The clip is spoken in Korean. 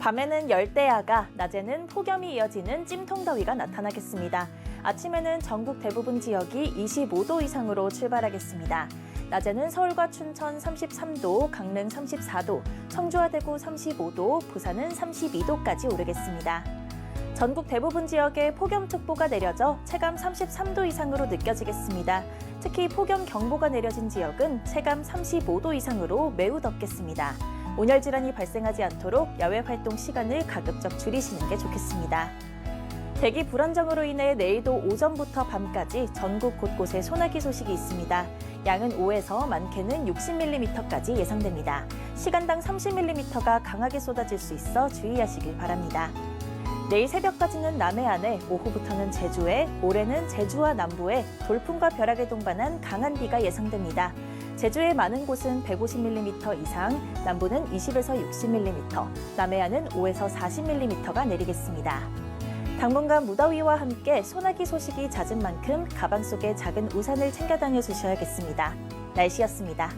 밤에는 열대야가, 낮에는 폭염이 이어지는 찜통더위가 나타나겠습니다. 아침에는 전국 대부분 지역이 25도 이상으로 출발하겠습니다. 낮에는 서울과 춘천 33도, 강릉 34도, 청주와 대구 35도, 부산은 32도까지 오르겠습니다. 전국 대부분 지역에 폭염특보가 내려져 체감 33도 이상으로 느껴지겠습니다. 특히 폭염 경보가 내려진 지역은 체감 35도 이상으로 매우 덥겠습니다. 온열 질환이 발생하지 않도록 야외 활동 시간을 가급적 줄이시는 게 좋겠습니다. 대기 불안정으로 인해 내일도 오전부터 밤까지 전국 곳곳에 소나기 소식이 있습니다. 양은 5에서 많게는 60mm까지 예상됩니다. 시간당 30mm가 강하게 쏟아질 수 있어 주의하시길 바랍니다. 내일 새벽까지는 남해안에, 오후부터는 제주에, 모레는 제주와 남부에 돌풍과 벼락을 동반한 강한 비가 예상됩니다. 제주의 많은 곳은 150mm 이상, 남부는 20에서 60mm, 남해안은 5에서 40mm가 내리겠습니다. 당분간 무더위와 함께 소나기 소식이 잦은 만큼 가방 속에 작은 우산을 챙겨 다녀 주셔야겠습니다. 날씨였습니다.